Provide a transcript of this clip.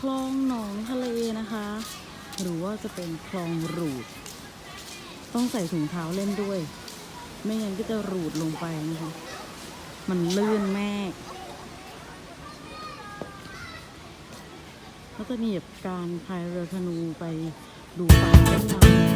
คลองหนองทะเลนะคะ หรือว่าจะเป็นคลองรูด ต้องใส่ถุงเท้าเล่นด้วย ไม่งั้นก็จะรูดลงไปนะคะ มันลื่นแม่ก็จะมีแบบการพายเรือธนูไปดูปลาเล่นน้ำ